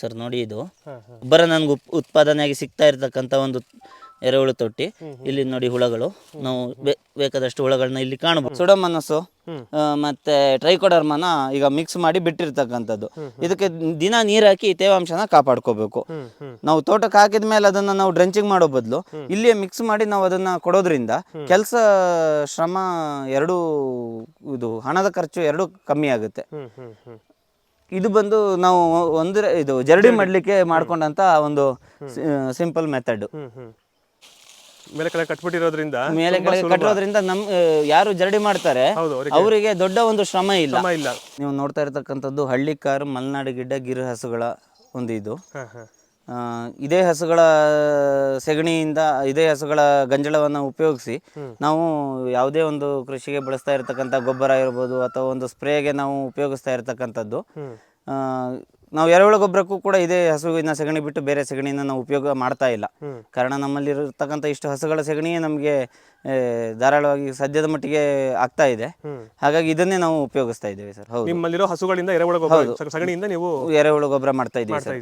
Sir ನೋಡಿ ಇದು. ಬರ ನನ್ಗೆ ಉತ್ಪಾದನೆಯಾಗಿ ಸಿಗ್ತಾ ಇರತಕ್ಕಂಥ ಒಂದು ಎರೆಹುಳು ತೊಟ್ಟಿ. ಇಲ್ಲಿ ನೋಡಿ ಹುಳಗಳು. ನಾವು ಬೇಕಾದಷ್ಟು ಹುಳಗಳನ್ನ ಇಲ್ಲಿ ಕಾಣಬಹುದು ಸುಡಮನಸ್ಸು ಆ, ಮತ್ತೆ ಟ್ರೈಕೋಡರ್ಮನ ಈಗ ಮಿಕ್ಸ್ ಮಾಡಿ ಬಿಟ್ಟಿರ್ತಕ್ಕಂಥದ್ದು. ಇದಕ್ಕೆ ದಿನ ನೀರ್ ಹಾಕಿ ತೇವಾಂಶನ ಕಾಪಾಡ್ಕೋಬೇಕು. ನಾವು ತೋಟಕ್ಕೆ ಹಾಕಿದ ಮೇಲೆ ಅದನ್ನ ನಾವು ಡ್ರೆಂಚಿಂಗ್ ಮಾಡೋ ಬದಲು ಇಲ್ಲಿಯೇ ಮಿಕ್ಸ್ ಮಾಡಿ ನಾವು ಅದನ್ನ ಕೊಡೋದ್ರಿಂದ ಕೆಲಸ ಶ್ರಮ ಎರಡು ಇದು ಹಣದ ಖರ್ಚು ಎರಡು ಕಮ್ಮಿ ಆಗುತ್ತೆ. ಇದು ಬಂದು ನಾವು ಒಂದು ಇದು ಜರಡಿ ಮಾಡಲಿಕ್ಕೆ ಮಾಡ್ಕೊಂಡಂತ ಒಂದು ಸಿಂಪಲ್ ಮೆಥಡ್. ಮೇಲೆ ಕಡೆ ಕಟ್ಬಿಟ್ಟಿರೋದ್ರಿಂದ ಮೇಲೆ ಕೆಳಗೆ ಸುಲಭ. ಕಟ್ಟೋದ್ರಿಂದ ನಮ್ ಯಾರು ಜರಡಿ ಮಾಡ್ತಾರೆ ಅವರಿಗೆ ದೊಡ್ಡ ಒಂದು ಶ್ರಮ ಇಲ್ಲ. ನೀವು ನೋಡ್ತಾ ಇರತಕ್ಕಂಥದ್ದು ಹಳ್ಳಿಕಾರ್ ಮಲೆನಾಡು ಗಿಡ್ಡ ಗಿರು ಹಸುಗಳ ಒಂದು ಇದು. ಇದೇ ಹಸುಗಳ ಸೆಗಣಿಯಿಂದ ಇದೇ ಹಸುಗಳ ಗಂಜಲವನ್ನು ಉಪಯೋಗಿಸಿ ನಾವು ಯಾವುದೇ ಒಂದು ಕೃಷಿಗೆ ಬಳಸ್ತಾ ಇರತಕ್ಕಂಥ ಗೊಬ್ಬರ ಇರ್ಬೋದು ಅಥವಾ ಒಂದು ಸ್ಪ್ರೇಗೆ ನಾವು ಉಪಯೋಗಿಸ್ತಾ ಇರತಕ್ಕಂಥದ್ದು. ನಾವು ಎರೆಹುಳ ಗೊಬ್ಬರಕ್ಕೂ ಕೂಡ ಇದೇ ಹಸುವಿನ ಸೆಗಣಿ ಬಿಟ್ಟು ಬೇರೆ ಸೆಗಣಿನ ನಾವು ಉಪಯೋಗ ಮಾಡ್ತಾ ಇಲ್ಲ. ಕಾರಣ ನಮ್ಮಲ್ಲಿರತಕ್ಕಂಥ ಇಷ್ಟು ಹಸುಗಳ ಸೆಗಣಿ ನಮಗೆ ಧಾರಾಳವಾಗಿ ಸದ್ಯದ ಮಟ್ಟಿಗೆ ಆಗ್ತಾ ಇದೆ. ಹಾಗಾಗಿ ಇದನ್ನೇ ನಾವು ಉಪಯೋಗಿಸ್ತಾ ಇದ್ದೇವೆ ಸರ್. ಹೌದು. ನಿಮ್ಮಲ್ಲಿರೋ ಹಸುಗಳಿಂದ ಎರೆಹುಳ ಗೊಬ್ಬರ ಸಗಣಿಯಿಂದ ನೀವು ಎರೆಹುಳ ಗೊಬ್ಬರ ಮಾಡ್ತಾ ಇದ್ದೀವಿ ಸರ್.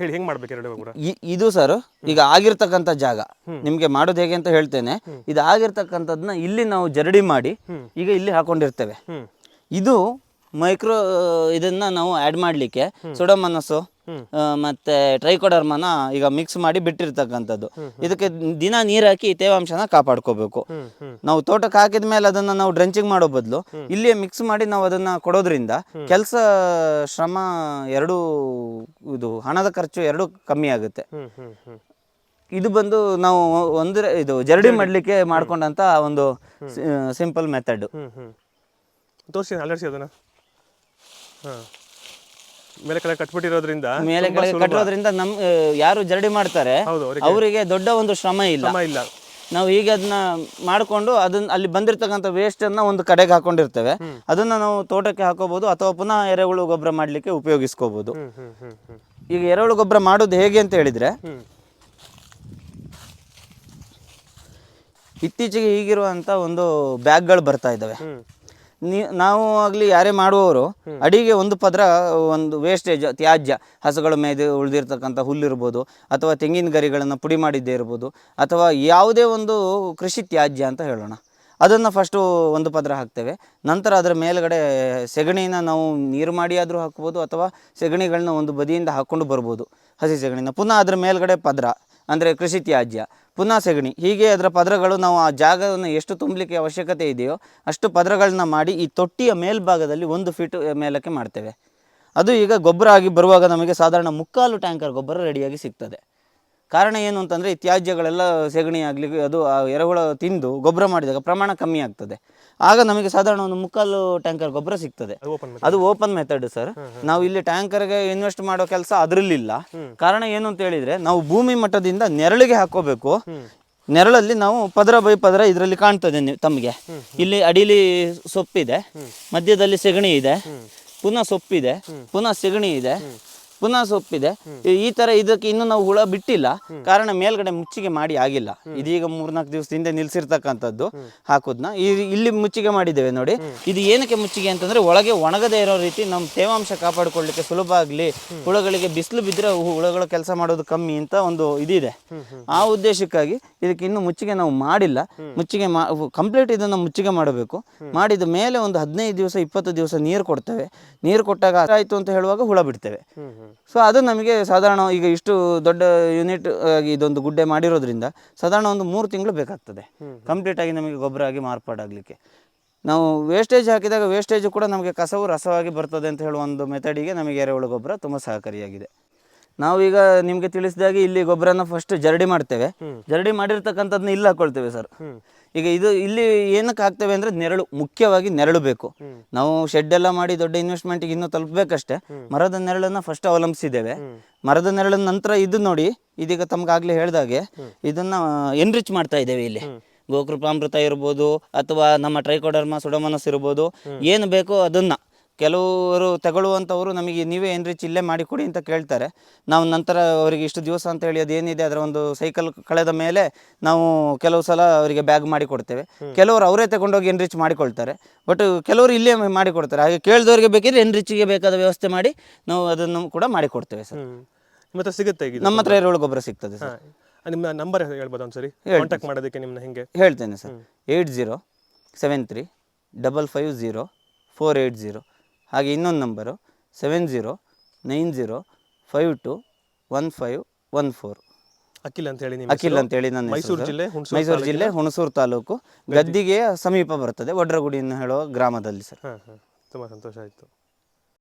ಹೇಳಿ ಹೆಂಗೆ ಮಾಡ್ಬೇಕು ಎರೆಹುಳ ಗೊಬ್ಬರ? ಇದು ಸರ್ ಈಗ ಆಗಿರ್ತಕ್ಕಂಥ ಜಾಗ. ನಿಮಗೆ ಮಾಡೋದು ಹೇಗೆ ಅಂತ ಹೇಳ್ತೇನೆ. ಇದು ಆಗಿರ್ತಕ್ಕಂಥದ್ದನ್ನ ಇಲ್ಲಿ ನಾವು ಜರಡಿ ಮಾಡಿ ಈಗ ಇಲ್ಲಿ ಹಾಕೊಂಡಿರ್ತೇವೆ. ಇದು ಮೈಕ್ರೋ ಇದನ್ನ ನಾವು ಆ್ಯಡ್ ಮಾಡಲಿಕ್ಕೆ ಸುಡಮನಸ್ಸು ಮತ್ತೆ ಟ್ರೈಕೋಡರ್ಮನ ಈಗ ಮಿಕ್ಸ್ ಮಾಡಿ ಬಿಟ್ಟಿರ್ತಕ್ಕಂಥದ್ದು. ಇದಕ್ಕೆ ದಿನ ನೀರು ಹಾಕಿ ತೇವಾಂಶನ ಕಾಪಾಡ್ಕೋಬೇಕು. ನಾವು ತೋಟಕ್ಕೆ ಹಾಕಿದ ಮೇಲೆ ಅದನ್ನ ನಾವು ಡ್ರೆಂಚಿಂಗ್ ಮಾಡೋ ಬದಲು ಇಲ್ಲಿಯೇ ಮಿಕ್ಸ್ ಮಾಡಿ ನಾವು ಅದನ್ನ ಕೊಡೋದ್ರಿಂದ ಕೆಲಸ ಶ್ರಮ ಎರಡು ಇದು ಹಣದ ಖರ್ಚು ಎರಡು ಕಮ್ಮಿ ಆಗುತ್ತೆ. ಇದು ಬಂದು ನಾವು ಒಂದು ಇದು ಜರಡಿ ಮಾಡ್ಲಿಕ್ಕೆ ಮಾಡ್ಕೊಂಡಂತ ಒಂದು ಸಿಂಪಲ್ ಮೆಥಡ್ ತೋರಿಸಿ ಅದನ್ನು. ಮೇಲೆ ಕಡೆ ಕಟ್ಬಿಟ್ಟಿರೋದ್ರಿಂದ ಮೇಲೆ ಕೆಳಗೆ ಸುಲಭ. ಕಟ್ಟೋದ್ರಿಂದ ನಮ್ ಆ, ಯಾರು ಜರಡಿ ಮಾಡ್ತಾರೆ ಹೌದು ಅವರಿಗೆ ಅವರಿಗೆ ದೊಡ್ಡ ಒಂದು ಶ್ರಮ ಇಲ್ಲ. ಶ್ರಮ ಇಲ್ಲ. ನಾವು ಈಗ ಅದನ್ನ ಮಾಡ್ಕೊಂಡು ಅದನ್ನ ಅಲ್ಲಿ ಬಂದಿರತಕ್ಕಂಥ ವೇಸ್ಟ್ ಅನ್ನ ಒಂದು ಕಡೆಗೆ ಹಾಕೊಂಡಿರ್ತೇವೆ. ಅದನ್ನ ನಾವು ತೋಟಕ್ಕೆ ಹಾಕೋಬಹುದು ಅಥವಾ ಪುನಃ ಎರೆಹುಳು ಗೊಬ್ಬರ ಮಾಡ್ಲಿಕ್ಕೆ ಉಪಯೋಗಿಸ್ಕೋಬಹುದು. ಈಗ ಎರೆಹುಳು ಗೊಬ್ಬರ ಮಾಡೋದು ಹೇಗೆ ಅಂತ ಹೇಳಿದ್ರೆ ಇತ್ತೀಚೆಗೆ ಈಗಿರುವಂತ ಒಂದು ಬ್ಯಾಗ್ಗಳು ಬರ್ತಾ ಇದ್ದಾವೆ. ನೀ ನಾವು ಆಗಲಿ ಯಾರೇ ಮಾಡುವವರು ಅಡಿಗೆ ಒಂದು ಪದ್ರ ಒಂದು ವೇಸ್ಟೇಜ್ ತ್ಯಾಜ್ಯ ಹಸುಗಳ ಮೇಲೆ ಉಳಿದಿರ್ತಕ್ಕಂಥ ಹುಲ್ಲಿರ್ಬೋದು ಅಥವಾ ತೆಂಗಿನ ಗರಿಗಳನ್ನು ಪುಡಿ ಮಾಡಿದ್ದೇ ಇರ್ಬೋದು ಅಥವಾ ಯಾವುದೇ ಒಂದು ಕೃಷಿ ತ್ಯಾಜ್ಯ ಅಂತ ಹೇಳೋಣ. ಅದನ್ನು ಫಸ್ಟು ಒಂದು ಪದ್ರ ಹಾಕ್ತೇವೆ. ನಂತರ ಅದರ ಮೇಲ್ಗಡೆ ಸೆಗಣಿನ ನಾವು ನೀರು ಮಾಡಿ ಆದರೂ ಹಾಕ್ಬೋದು ಅಥವಾ ಸೆಗಣಿಗಳನ್ನ ಒಂದು ಬದಿಯಿಂದ ಹಾಕ್ಕೊಂಡು ಬರ್ಬೋದು ಹಸಿ ಸೆಗಣಿನ. ಪುನಃ ಅದರ ಮೇಲ್ಗಡೆ ಪದರ. ಅಂದರೆ ಕೃಷಿ ತ್ಯಾಜ್ಯ, ಪುನಃ ಸೆಗಣಿ. ಹೀಗೆ ಅದರ ಪದರಗಳು ನಾವು ಆ ಜಾಗವನ್ನು ಎಷ್ಟು ತುಂಬಲಿಕ್ಕೆ ಅವಶ್ಯಕತೆ ಇದೆಯೋ ಅಷ್ಟು ಪದರಗಳನ್ನ ಮಾಡಿ ಈ ತೊಟ್ಟಿಯ ಮೇಲ್ಭಾಗದಲ್ಲಿ ಒಂದು ಫೀಟ್ ಮೇಲಕ್ಕೆ ಮಾಡ್ತೇವೆ. ಅದು ಈಗ ಗೊಬ್ಬರ ಆಗಿ ಬರುವಾಗ ನಮಗೆ ಸಾಧಾರಣ ಮುಕ್ಕಾಲು ಟ್ಯಾಂಕರ್ ಗೊಬ್ಬರ ರೆಡಿಯಾಗಿ ಸಿಗ್ತದೆ. ಕಾರಣ ಏನು ಅಂತಂದರೆ ಈ ತ್ಯಾಜ್ಯಗಳೆಲ್ಲ ಸೆಗಣಿ ಆಗಲಿ ಅದು ಆ ಎರೆಹುಳ ತಿಂದು ಗೊಬ್ಬರ ಮಾಡಿದಾಗ ಪ್ರಮಾಣ ಕಮ್ಮಿ ಆಗ್ತದೆ. ಆಗ ನಮಗೆ ಸಾಧಾರಣ ಒಂದು ಮುಕ್ಕಾಲು ಟ್ಯಾಂಕರ್ ಗೊಬ್ಬರ ಸಿಗ್ತದೆ. ಅದು ಓಪನ್ ಮೆಥಡ್ ಸರ್ ನಾವು ಇಲ್ಲಿ ಟ್ಯಾಂಕರ್ಗೆ ಇನ್ವೆಸ್ಟ್ ಮಾಡೋ ಕೆಲಸ ಅದರಲ್ಲಿಲ್ಲ. ಕಾರಣ ಏನು ಅಂತ ಹೇಳಿದರೆ ನಾವು ಭೂಮಿ ಮಟ್ಟದಿಂದ ನೆರಳಿಗೆ ಹಾಕೋಬೇಕು. ನೆರಳಲ್ಲಿ ನಾವು ಪದರ ಬೈ ಪದರ ಇದರಲ್ಲಿ ಕಾಣ್ತದೆ ತಮಗೆ. ಇಲ್ಲಿ ಅಡಿಲಿ ಸೊಪ್ಪಿದೆ ಮಧ್ಯದಲ್ಲಿ ಸೆಗಣಿ ಇದೆ ಪುನಃ ಸೊಪ್ಪಿದೆ ಪುನಃ ಸೆಗಣಿ ಇದೆ ಪುನಃ ಸೊಪ್ಪಿದೆ ಈ- ತರ ಇದಕ್ಕೆ ಇನ್ನು ನಾವು ಹುಳ ಬಿಟ್ಟಿಲ್ಲ. ಕಾರಣ ಮೇಲ್ಗಡೆ ಮುಚ್ಚಿಗೆ ಮಾಡಿ ಆಗಿಲ್ಲ. ಇದೀಗ ಮೂರ್ನಾಲ್ಕು ದಿವಸದಿಂದ ನಿಲ್ಸಿರ್ತಕ್ಕಂಥದ್ದು ಹಾಕೋದ್ನ. ಇಲ್ಲಿ ಮುಚ್ಚಿಗೆ ಮಾಡಿದ್ದೇವೆ ನೋಡಿ. ಇದು ಏನಕ್ಕೆ ಮುಚ್ಚಿಗೆ ಅಂತಂದ್ರೆ ಒಳಗೆ ಒಣಗದೇ ಇರೋ ರೀತಿ ನಮ್ಮ ತೇವಾಂಶ ಕಾಪಾಡಿಕೊಳ್ಳಿಕ್ಕೆ ಸುಲಭ ಆಗಲಿ ಹುಳಗಳಿಗೆ ಬಿಸಿಲು ಬಿದ್ದರೆ ಹುಳಗಳ ಕೆಲಸ ಮಾಡೋದು ಕಮ್ಮಿ ಅಂತ ಒಂದು ಇದಿದೆ. ಆ ಉದ್ದೇಶಕ್ಕಾಗಿ ಇದಕ್ಕೆ ಇನ್ನು ಮುಚ್ಚಿಗೆ ನಾವು ಮಾಡಿಲ್ಲ. ಮುಚ್ಚಿಗೆ ಮಾ ಕಂಪ್ಲೀಟ್ ಇದನ್ನು ಮುಚ್ಚಿಗೆ ಮಾಡಬೇಕು. ಮಾಡಿದ ಮೇಲೆ ಒಂದು ಹದಿನೈದು ದಿವಸ ಇಪ್ಪತ್ತು ದಿವಸ ನೀರು ಕೊಡ್ತೇವೆ. ನೀರು ಕೊಟ್ಟಾಗ ಆಯಿತು ಅಂತ ಹೇಳುವಾಗ ಹುಳ ಬಿಡ್ತೇವೆ. ಸೊ ಅದು ನಮಗೆ ಸಾಧಾರಣ ಈಗ ಇಷ್ಟು ದೊಡ್ಡ ಯೂನಿಟ್ ಆಗಿ ಇದೊಂದು ಗುಡ್ಡೆ ಮಾಡಿರೋದ್ರಿಂದ ಸಾಧಾರಣ ಒಂದು ಮೂರು ತಿಂಗಳು ಬೇಕಾಗ್ತದೆ. ಕಂಪ್ಲೀಟ್ ಆಗಿ ನಮಗೆ ಗೊಬ್ಬರ ಆಗಿ ಮಾರ್ಪಾಡಾಗಲಿಕ್ಕೆ. ನಾವು ವೇಸ್ಟೇಜ್ ಹಾಕಿದಾಗ ವೇಸ್ಟೇಜ್ ಕೂಡ ನಮಗೆ ಕಸವು ರಸವಾಗಿ ಬರ್ತದೆ ಅಂತ ಹೇಳುವ ಒಂದು ಮೆಥಡಿಗೆ ನಮಗೆ ಎರೆಹುಳು ಗೊಬ್ಬರ ತುಂಬ ಸಹಕಾರಿಯಾಗಿದೆ. ನಾವೀಗ ನಿಮಗೆ ತಿಳಿಸಿದಾಗೆ ಇಲ್ಲಿ ಗೊಬ್ಬರನ ಫಸ್ಟ್ ಜರಡಿ ಮಾಡ್ತೇವೆ. ಜರಡಿ ಮಾಡಿರ್ತಕ್ಕಂಥದ್ನ ಇಲ್ಲಿ ಹಾಕೊಳ್ತೇವೆ ಸರ್ ಈಗ ಇದು ಇಲ್ಲಿ ಏನಕ್ಕೆ ಹಾಕ್ತೇವೆ ಅಂದ್ರೆ ನೆರಳು ಮುಖ್ಯವಾಗಿ ನೆರಳು ಬೇಕು. ನಾವು ಶೆಡ್ ಎಲ್ಲ ಮಾಡಿ ದೊಡ್ಡ ಇನ್ವೆಸ್ಟ್ಮೆಂಟ್ಗೆ ಇನ್ನೂ ತಲುಪಬೇಕಷ್ಟೇ. ಮರದ ನೆರಳನ್ನ ಫಸ್ಟ್ ಅವಲಂಬಿಸಿದ್ದೇವೆ. ಮರದ ನೆರಳ ನಂತರ ಇದು ನೋಡಿ ಇದೀಗ ತಮ್ಗಾಗ್ಲೇ ಹೇಳ್ದಾಗೆ ಇದನ್ನ ಎನ್ರಿಚ್ ಮಾಡ್ತಾ ಇದ್ದೇವೆ ಇಲ್ಲಿ. ಗೋಕೃಪಾಮೃತ ಇರ್ಬೋದು ಅಥವಾ ನಮ್ಮ ಟ್ರೈಕೋಡರ್ಮ ಸುಡಮನಸ್ ಇರ್ಬೋದು ಏನು ಬೇಕೋ ಅದನ್ನ. ಕೆಲವರು ತಗೊಳ್ಳುವಂಥವರು ನಮಗೆ ನೀವೇ ಎನ್ರಿಚ್ ಇಲ್ಲೇ ಮಾಡಿ ಕೊಡಿ ಅಂತ ಕೇಳ್ತಾರೆ. ನಾವು ನಂತರ ಅವರಿಗೆ ಇಷ್ಟು ದಿವಸ ಅಂತ ಹೇಳಿ ಅದೇನಿದೆ ಅದರ ಒಂದು ಸೈಕಲ್ ಕಳೆದ ಮೇಲೆ ನಾವು ಕೆಲವು ಸಲ ಅವರಿಗೆ ಬ್ಯಾಗ್ ಮಾಡಿ ಕೊಡ್ತೇವೆ. ಕೆಲವರು ಅವರೇ ತಗೊಂಡೋಗಿ ಎನ್ರಿಚ್ ಮಾಡಿಕೊಳ್ತಾರೆ ಬಟ್ ಕೆಲವರು ಇಲ್ಲೇ ಮಾಡಿಕೊಡ್ತಾರೆ ಹಾಗೆ ಕೇಳಿದವರಿಗೆ ಬೇಕಿದ್ರೆ ಎನ್ರಿಚ್ಗೆ ಬೇಕಾದ ವ್ಯವಸ್ಥೆ ಮಾಡಿ ನಾವು ಅದನ್ನು ಕೂಡ ಮಾಡಿಕೊಡ್ತೇವೆ ಸರ್. ಮತ್ತೆ ನಿಮ್ಮ ಹತ್ರ ಸಿಗುತ್ತೆ? ನಮ್ಮ ಹತ್ರ ಎರೆಹುಳು ಗೊಬ್ಬರ ಸಿಗ್ತದೆ ಸರ್. ನಿಮ್ಮ ನಂಬರ್ ಹೇಳ್ಬೋದು ಒಂದ್ಸರಿ? ಕಾಂಟ್ಯಾಕ್ಟ್ ಮಾಡೋದಕ್ಕೆ ನಿಮ್ಮನ್ನ ಹೆಂಗೆ? ಹೇಳ್ತೇನೆ sir. Eight zero seven three double five zero four eight zero. ಹಾಗೆ ಇನ್ನೊಂದು number seven zero nine zero five two one five one four Akhil ಅಂತ ಹೇಳಿ ಅಖಿಲ್ ಅಂತೇಳಿ ನನ್ನ ಮೈಸೂರು ಜಿಲ್ಲೆ, ಹುಣಸೂರು ಮೈಸೂರು ಜಿಲ್ಲೆ ಹುಣಸೂರು ತಾಲೂಕು. ಗದ್ದಿಗೆ ಸಮೀಪ ಬರ್ತದೆ ವಡ್ರಗುಡಿ ಹೇಳೋ ಹೇಳುವ ಗ್ರಾಮದಲ್ಲಿ ಸರ್. ತುಂಬ ಸಂತೋಷ ಆಯಿತು.